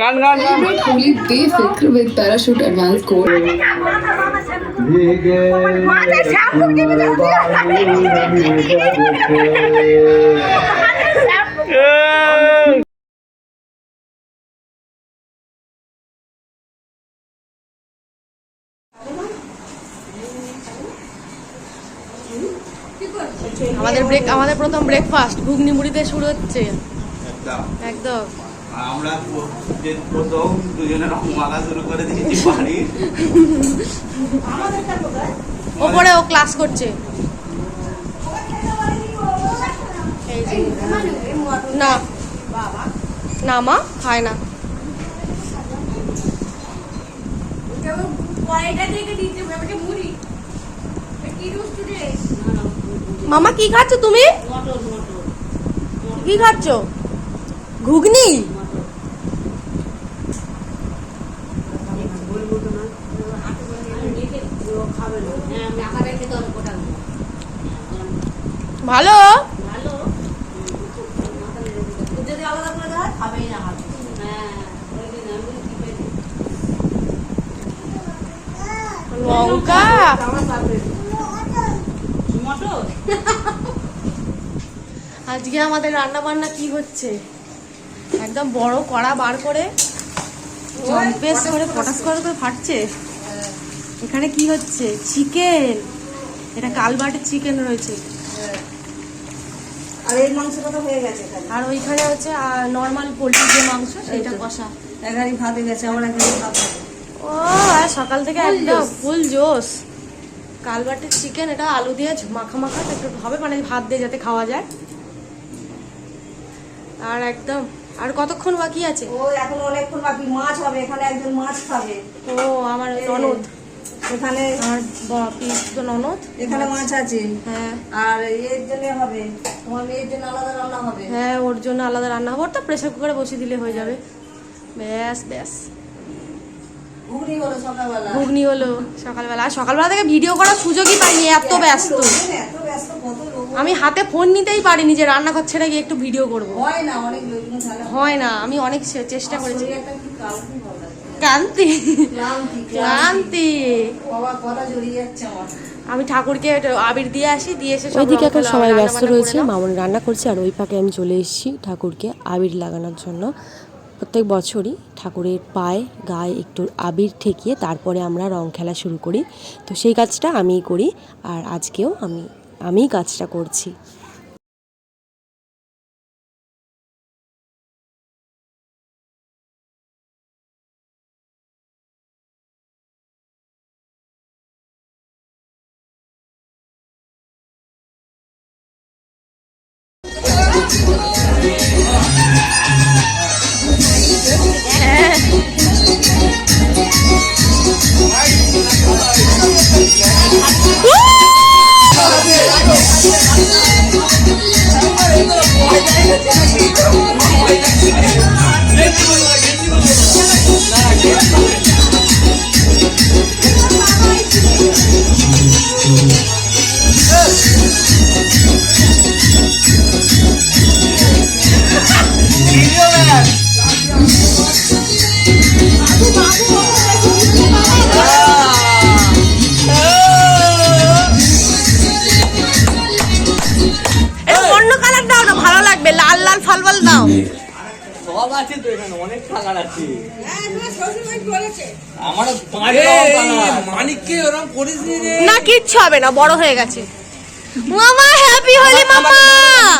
গান গান গান। Fully Befikr with Parachute Advanced Course. আমাদের ব্রেক আমাদের প্রথম ব্রেকফাস্ট ঘুগনি মুড়িতে শুরু হচ্ছে। একদম। আমরা প্রথম দুজনে রং মাখা শুরু করে দিয়েছি বাড়ি। ওপরে ও ক্লাস করছে। না। না মা, খায় না। মামা, কি খাচ্ছ তুমি? কি খাচ্ছ? ঘুগনি? ভালো? লঙ্কা? আজকে আমাদের রান্না বান্না কি হচ্ছে? একদম বড় কড়া বার করে জম্পেস করে পটাশ করে করে ফাটছে। এখানে কি হচ্ছে? চিকেন। এটা কালবাটের চিকেন রয়েছে। আর এই মাংসটা হয়ে গেছে আর ওইখানে হচ্ছে নর্মাল পোলট্রির যে মাংস সেটা কষা। এগারি ভাত হয়ে গেছে আমার এখানে ভাত ও আর সকাল থেকে একদম ফুল জোশ। কালবাটের চিকেন এটা আলু দিয়ে মাখা মাখা একটু হবে মানে ভাত দিয়ে যাতে খাওয়া যায়। আর একদম আর কতক্ষণ বাকি আছে? ও এখন অনেকক্ষণ বাকি মাছ হবে এখানে একজন মাছ খাবে। ও আমার ননদ। এখানে আমার পিস তো ননদ? এখানে মাছ আছে। হ্যাঁ। আর এর জন্য হবে। তোমার মেয়ের জন্য আলাদা রান্না হবে। হ্যাঁ ওর জন্য আলাদা রান্না হবে। ওর তো প্রেসার কুকারে বসিয়ে দিলে হয়ে যাবে। ব্যাস ব্যাস। ঘুগনি হলো সকালবেলা। আর সকালবেলা। থেকে ভিডিও করার সুযোগই পাইনি এত ব্যস্ত। আমি হাতে ফোন নিতেই পারিনি যে রান্নাঘর ছেড়ে গিয়ে একটু ভিডিও করব। হয় না আমি অনেক চেষ্টা করেছি। ক্লান্তি। ক্লান্তি আমি ঠাকুরকে একটু আবির দিয়ে আসি দিয়ে এসে ওইদিকে এখন সবাই ব্যস্ত রয়েছে। মামুন রান্না করছে আর ওই ফাঁকে আমি চলে এসেছি ঠাকুরকে আবির লাগানোর জন্য। প্রত্যেক বছরই ঠাকুরের পায়ে গায়ে একটু আবির ঠেকিয়ে তারপরে আমরা রং খেলা শুরু করি। তো সেই কাজটা আমিই করি আর আজকেও আমি আমিই কাজটা করছি। একটু সব আছে তো এখানে অনেক কালার আছে। হ্যাঁ, আমার পাঁচ মানিককে ওরকম করিস না কিচ্ছু হবে না বড় হয়ে গেছে। মামা হ্যাপি হোলি মামা।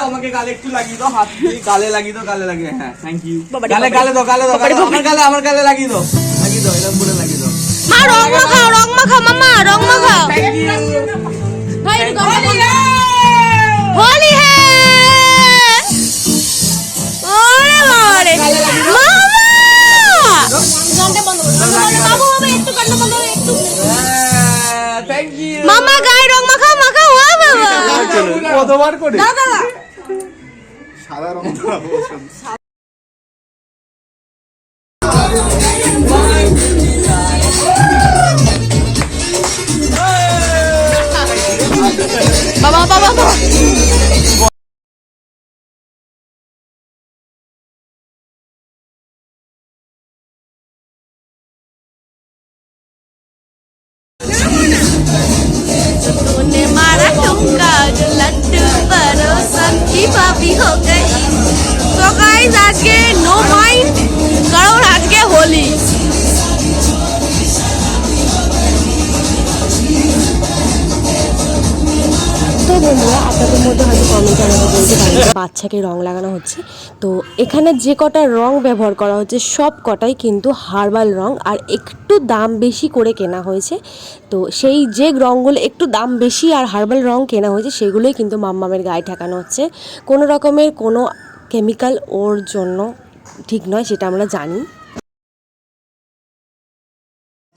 আমাকে গালে একটু লাগিয়ে দাও হাত দিয়ে গালে লাগিয়ে দাও গালে লাগিয়ে হ্যাঁ থ্যাংক ইউ গালে গালে দাও গালে দাও বাবারে, গালে দাও, আমার গালে আমার গালে লাগিয়ে দাও। লাগিয়ে দাও এরকম করে লাগিয়ে দাও। মা রং মাখাও রং মাখাও মামা রং মাখাও। ভাই হোলি হ্যাঁ। কতবার করে সাদা রং বাচ্চাকে রং লাগানো হচ্ছে। তো এখানে যে কটা রং ব্যবহার করা হচ্ছে, সব কটাই কিন্তু হার্বাল রং আর একটু দাম বেশি করে কেনা হয়েছে। তো সেই যে রঙগুলো একটু দাম বেশি আর হার্বাল রং কেনা হয়েছে, সেগুলোই কিন্তু মাম্মামের গায়ে ঠেকানো হচ্ছে। কোনো রকমের কোনো কেমিক্যাল ওর জন্য ঠিক নয়, সেটা আমরা জানি।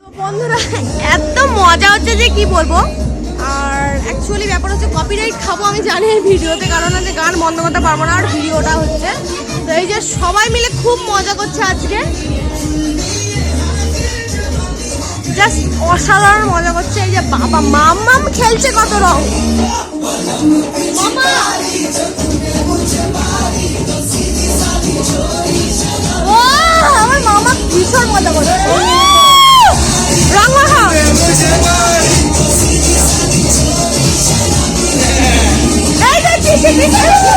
বন্ধুরা, এত মজা হচ্ছে যে কি বলব? অ্যাকচুয়ালি ব্যাপার হচ্ছে কপিরাইট খাব আমি জানি ভিডিওতে, কারণ আছে গান বন্ধ করতে পারব না আর ভিডিওটা হচ্ছে। তো এই যে সবাই মিলে খুব মজা করছে আজকে। জাস্ট অসাধারণ মজা করছে। এই যে বাবা, মাম মাম খেলছে কত রং। যে পিসি,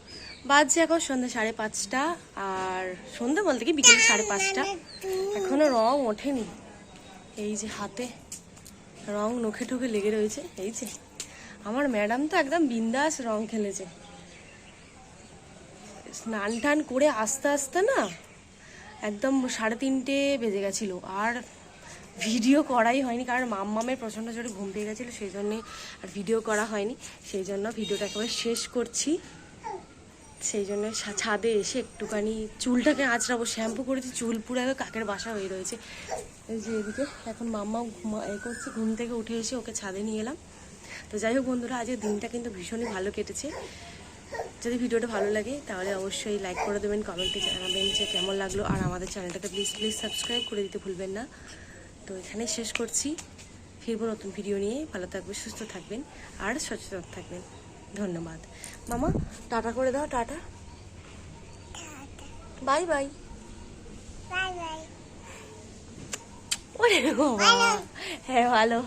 বাজছে এখন সন্ধ্যা সাড়ে পাঁচটা, আর সন্ধ্যা বলতে কি বিকেল সাড়ে পাঁচটা। এখনও রং ওঠেনি। এই যে হাতে রং নখে ঠোকে লেগে রয়েছে, এই যে। আমার ম্যাডাম তো একদম বিন্দাস রং খেলেছে। স্নান টান করে আস্তে আস্তে না একদম সাড়ে তিনটে বেজে গেছিল, আর ভিডিও করাই হয়নি, কারণ মাম্মামের প্রচণ্ড জোরে ঘুম পেয়ে গেছিল, সেই জন্যে আর ভিডিও করা হয়নি। সেই জন্য ভিডিওটা একেবারে শেষ করছি। সেই জন্য ছাদে এসে একটুখানি চুলটাকে আঁচড়াবো, শ্যাম্পু করেছি, চুল পুরো একদম কাকের বাসা হয়ে রয়েছে। এই যে এদিকে, এখন মাম্মাও ঘুমা, এ করছে, ঘুম থেকে উঠে এসে ওকে ছাদে নিয়ে এলাম। তো যাই হোক বন্ধুরা, আজকের দিনটা কিন্তু ভীষণই ভালো কেটেছে। যদি ভিডিওটা ভালো লাগে, তাহলে অবশ্যই লাইক করে দেবেন, কমেন্টে জানাবেন যে কেমন লাগল। আর আমাদের চ্যানেলটাকে প্লিজ প্লিজ সাবস্ক্রাইব করে দিতে ভুলবেন না। তো এখানে শেষ করছি। ফিরবো নতুন ভিডিও নিয়ে। ভালো থাকবেন, সুস্থ থাকবেন, আর সচেতন থাকবেন। ধন্যবাদ। মামা টাটা করে দাও টাটা। Bye bye. ওরে বাবা। হ্যাঁ ভালো।